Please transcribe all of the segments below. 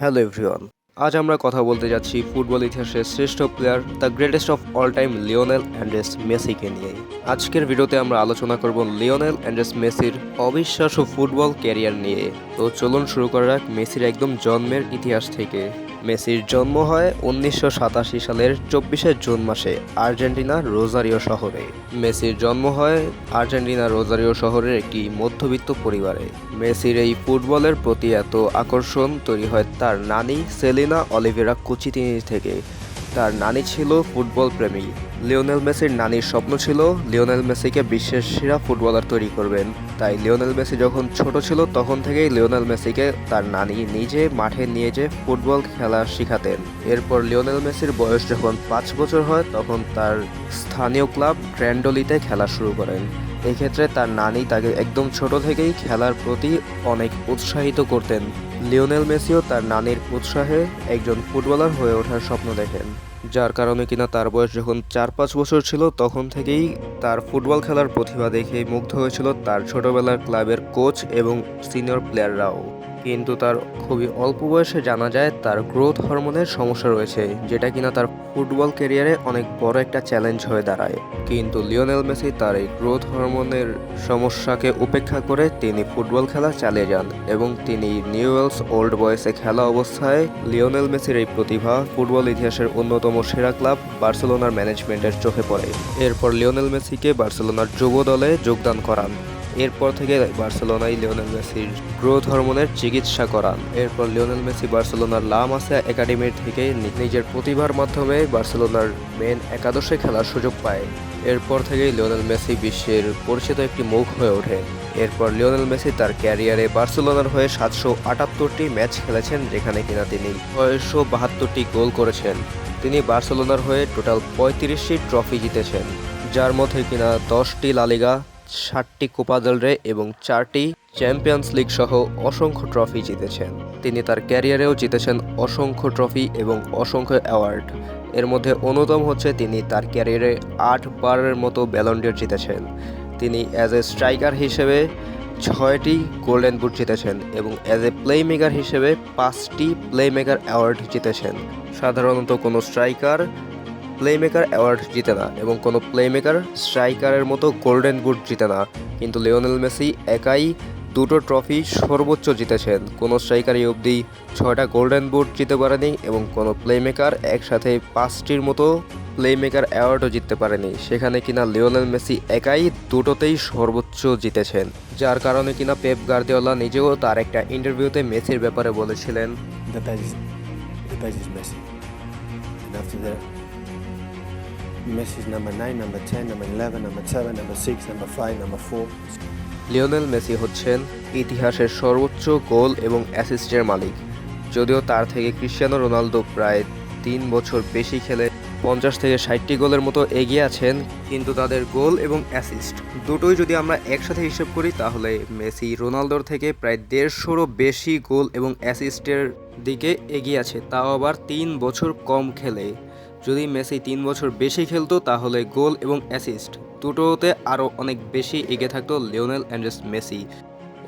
Hello everyone আজ আমরা কথা বলতে যাচ্ছি ফুটবল ইতিহাসের শ্রেষ্ঠ player the greatest of all time Lionel Andres মেসিকে নিয়ে। আজকের ভিডিওতে আমরা আলোচনা করব লিওনেল অ্যান্ড্রেস মেসির অবিশ্বাস্য ফুটবল ক্যারিয়ার নিয়ে। তো চলুন শুরু করা যাক মেসির একদম জন্মের ইতিহাস থেকে। মেসির জন্ম হয় উনিশশো সাতাশি সালের চব্বিশে জুন মাসে আর্জেন্টিনা রোজারিও শহরে। মেসির জন্ম হয় আর্জেন্টিনা রোজারিও শহরের একটি মধ্যবিত্ত পরিবারে। মেসির এই ফুটবলের প্রতি এত আকর্ষণ তৈরি হয় তার নানি সেলিনা অলিভেরা কুচিতিনি থেকে। তার নানি ছিল ফুটবল প্রেমী। লিওনেল মেসির নানির স্বপ্ন ছিল লিওনেল মেসিকে বিশ্বের সেরা ফুটবলার তৈরি করবেন। তাই লিওনেল মেসি যখন ছোট ছিল, তখন থেকেই লিওনেল মেসিকে তার নানি নিজে মাঠে নিয়ে যেয়ে ফুটবল খেলা শেখাতেন। এরপর লিওনেল মেসির বয়স যখন পাঁচ বছর হয়, তখন তার স্থানীয় ক্লাব গ্র্যান্ডলিতে খেলা শুরু করেন। এক্ষেত্রে তার নানি তাকে একদম ছোট থেকেই খেলার প্রতি অনেক উৎসাহিত করতেন। লিওনেল মেসিও তার নানির উৎসাহে একজন ফুটবলার হয়ে ওঠার স্বপ্ন দেখেন। যার কারণে কিনা তার বয়স যখন চার পাঁচ বছর ছিল, তখন থেকেই তার ফুটবল খেলার প্রতিভা দেখে মুগ্ধ হয়েছিল তার ছোটবেলার ক্লাবের কোচ এবং সিনিয়র প্লেয়াররাও। কিন্তু তার খুবই অল্প বয়সে জানা যায় তার গ্রোথ হরমোনের সমস্যা রয়েছে, যেটা কিনা তার ফুটবল ক্যারিয়ারে অনেক বড় একটা চ্যালেঞ্জ হয়ে দাঁড়ায়। কিন্তু লিওনেল মেসি তার এই গ্রোথ হরমোনের সমস্যাকে উপেক্ষা করে তিনি ফুটবল খেলা চালিয়ে যান এবং তিনি নিউয়েলস ওল্ড বয়েসে খেলা অবস্থায় লিওনেল মেসির এই প্রতিভা ফুটবল ইতিহাসের অন্যতম সেরা ক্লাব বার্সেলোনার ম্যানেজমেন্টের চোখে পড়ে। এরপর লিওনেল মেসিকে বার্সেলোনার যুব দলে যোগদান করান। এরপর থেকে বার্সেলোনায় লিওনেল মেসির গ্রোথ হরমোনের চিকিৎসা করান। এরপর লিওনেল মেসি বার্সেলোনার লা মাসিয়া একাডেমির থেকে নিজের প্রতিভার মাধ্যমে বার্সেলোনার মেন একাদশে খেলার সুযোগ পায়। এরপর থেকেই লিওনেল মেসি বিশ্বের পরিচিত একটি মুখ হয়ে ওঠে। এরপর লিওনেল মেসি তার ক্যারিয়ারে বার্সেলোনার হয়ে সাতশো আটাত্তরটি ম্যাচ খেলেছেন, যেখানে কিনা তিনি ছয়শো বাহাত্তরটি গোল করেছেন। তিনি বার্সেলোনার হয়ে টোটাল পঁয়ত্রিশটি ট্রফি জিতেছেন, যার মধ্যে কিনা দশটি লালিগা ষাটটি কোপা দেল রে এবং চারটি চ্যাম্পিয়ন্স লিগ সহ অসংখ্য ট্রফি জিতেছেন। তিনি তার ক্যারিয়ারেও জিতেছেন অসংখ্য ট্রফি এবং অসংখ্য অ্যাওয়ার্ড এর মধ্যে অন্যতম হচ্ছে তিনি তার ক্যারিয়ারে আট বারের মতো ব্যালন্ডিয়র জিতেছেন। তিনি অ্যাজ এ স্ট্রাইকার হিসেবে ছয়টি গোল্ডেন বুট জিতেছেন এবং অ্যাজ এ প্লেমেকার হিসেবে পাঁচটি প্লেমেকার অ্যাওয়ার্ড জিতেছেন। সাধারণত কোনো স্ট্রাইকার প্লেমেকার অ্যাওয়ার্ড জিতে না এবং কোনো প্লেমেকার স্ট্রাইকারের মতো গোল্ডেন বুট জিতে না। কিন্তু লিওনেল মেসি একাই দুটো ট্রফি সর্বোচ্চ জিতেছেন। কোনো স্ট্রাইকারই অবধি ছয়টা গোল্ডেন বুট জিতে পারেনি এবং কোনো প্লেমেকার একসাথে পাঁচটির মতো প্লেমেকার অ্যাওয়ার্ডও জিততে পারেনি। সেখানে কিনা লিওনেল মেসি একাই দুটোতেই সর্বোচ্চ জিতেছেন। যার কারণে কিনা পেপ গার্দিওলা নিজেও তার একটা ইন্টারভিউতে মেসির ব্যাপারে বলেছিলেন। Messi's number nine, number ten, number eleven, number seven, number six, number five, number four. Lionel Messi হচ্ছেন ইতিহাসের সর্বোচ্চ গোল এবং অ্যাসিস্টের মালিক যদিও তার থেকে ক্রিশ্চিয়ানো রোনালদো প্রায় তিন বছর বেশি খেলে পঞ্চাশ থেকে ষাটটি গোলের মতো এগিয়ে আছেন কিন্তু তাদের গোল এবং অ্যাসিস্ট দুটোই যদি আমরা একসাথে হিসেব করি তাহলে মেসি রোনালদোর থেকে প্রায় দেড়শোরও বেশি গোল এবং অ্যাসিস্টের দিকে এগিয়ে আছে তাও আবার তিন বছর কম খেলে যদি মেসি তিন বছর বেশি খেলতো, তাহলে গোল এবং অ্যাসিস্ট দুটোতে আরও অনেক বেশি এগিয়ে থাকতো লিওনেল অ্যান্ড্রেস মেসি।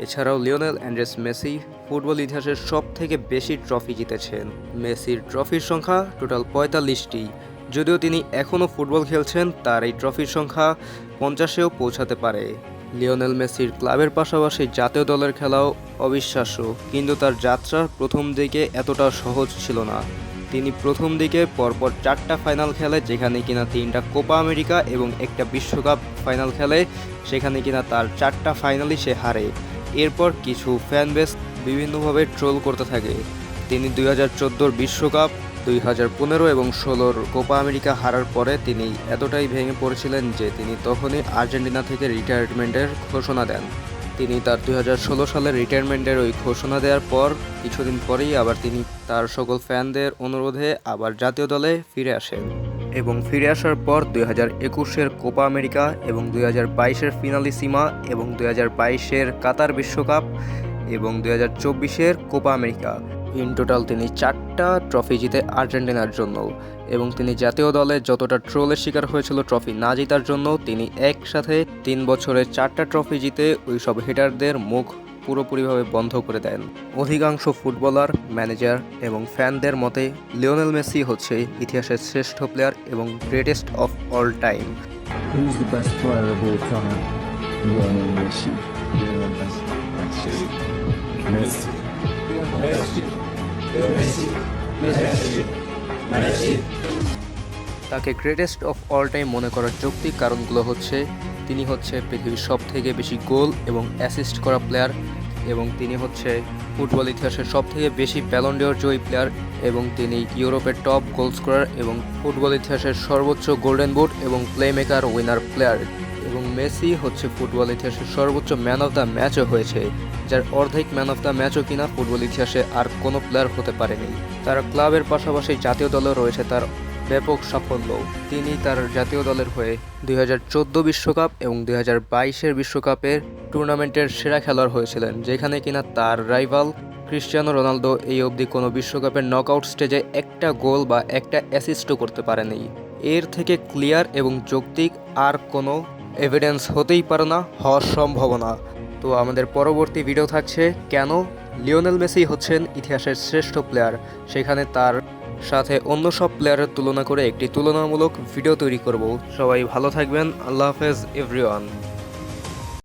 এছাড়াও লিওনেল অ্যান্ড্রেস মেসি ফুটবল ইতিহাসের সব থেকে বেশি ট্রফি জিতেছেন। মেসির ট্রফির সংখ্যা টোটাল পঁয়তাল্লিশটি। যদিও তিনি এখনও ফুটবল খেলছেন, তার এই ট্রফির সংখ্যা পঞ্চাশেও পৌঁছাতে পারে। লিওনেল মেসির ক্লাবের পাশাপাশি জাতীয় দলের খেলাও অবিশ্বাস্য, কিন্তু তার যাত্রার প্রথম দিকে এতটা সহজ ছিল না। তিনি প্রথম দিকে পরপর চারটা ফাইনাল খেলে, যেখানে কিনা তিনটা কোপা আমেরিকা এবং একটা বিশ্বকাপ ফাইনাল খেলে, সেখানে কিনা তার চারটা ফাইনালই সে হারে। এরপর কিছু ফ্যান বেস বিভিন্নভাবে ট্রোল করতে থাকে। তিনি দুই হাজার চোদ্দোর বিশ্বকাপ, দুই হাজার পনেরো এবং ষোলোর কোপা আমেরিকা হারার পরে তিনি এতটাই ভেঙে পড়েছিলেন যে তিনি তখনই আর্জেন্টিনা থেকে রিটায়ারমেন্টের ঘোষণা দেন। তিনি তার দুই হাজার ষোলো সালের রিটায়ারমেন্টের ওই ঘোষণা দেওয়ার পর কিছুদিন পরেই আবার তিনি তার সকল ফ্যানদের অনুরোধে আবার জাতীয় দলে ফিরে আসেন। এবং ফিরে আসার পর দুই হাজার একুশের কোপা আমেরিকা এবং দুই হাজার বাইশের ফিনালি সীমা এবং দুই হাজার বাইশের কাতার বিশ্বকাপ এবং দুই হাজার চব্বিশের কোপা আমেরিকা। ইন টোটাল তিনি চারটা ট্রফি জিতে আর্জেন্টিনার জন্য এবং তিনি জাতীয় দলে যতটা ট্রোলের শিকার হয়েছিল ট্রফি না জেতার জন্য তিনি একসাথে তিন বছরে চারটা ট্রফি জিতে ওই সব হিটারদের মুখ পুরোপুরিভাবে বন্ধ করে দেন। অধিকাংশ ফুটবলার, ম্যানেজার এবং ফ্যানদের মতে, লিওনেল মেসি হচ্ছে ইতিহাসের শ্রেষ্ঠ প্লেয়ার এবং greatest of all time. Who's তাকে গ্রেটেস্ট অফ অল টাইম মনে করার যৌক্তিক কারণগুলো হচ্ছে, তিনি হচ্ছে পৃথিবীর সব থেকে বেশি গোল এবং অ্যাসিস্ট করা প্লেয়ার এবং তিনি হচ্ছে ফুটবল ইতিহাসের সব থেকে বেশি ব্যালন্ডিয়র জয়ী প্লেয়ার এবং তিনি ইউরোপের টপ গোল স্কোরার এবং ফুটবল ইতিহাসের সর্বোচ্চ গোল্ডেন বুট এবং প্লেমেকার উইনার প্লেয়ার এবং মেসি হচ্ছে ফুটবল ইতিহাসের সর্বোচ্চ ম্যান অফ দ্য ম্যাচও হয়েছে, যার অর্ধেক ম্যান অফ দ্য ম্যাচও কিনা ফুটবল ইতিহাসে আর কোনো প্লেয়ার হতে পারেনি। তার ক্লাবের পাশাপাশি জাতীয় দলও রয়েছে তার ব্যাপক সাফল্য। তিনি তার জাতীয় দলের হয়ে দুই বিশ্বকাপ এবং দুই হাজার বাইশের বিশ্বকাপের টুর্নামেন্টের সেরা খেলোয়াড় হয়েছিলেন, যেখানে কিনা তার রাইভাল ক্রিশ্চিয়ানো রোনালদো এই অবধি কোনো বিশ্বকাপের নকআউট স্টেজে একটা গোল বা একটা অ্যাসিস্টও করতে পারেনি। এর থেকে ক্লিয়ার এবং যৌক্তিক আর কোনো এভিডেন্স হতেই পারে না, হওয়ার সম্ভাবনা। তো আমাদের পরবর্তী ভিডিও থাকছে, কেন লিওনেল মেসি হচ্ছেন ইতিহাসের শ্রেষ্ঠ প্লেয়ার সেখানে তার সাথে অন্য সব প্লেয়ারের তুলনা করে একটি তুলনামূলক ভিডিও তৈরি করব। সবাই ভালো থাকবেন, আল্লাহ হাফেজ এভরিওয়ান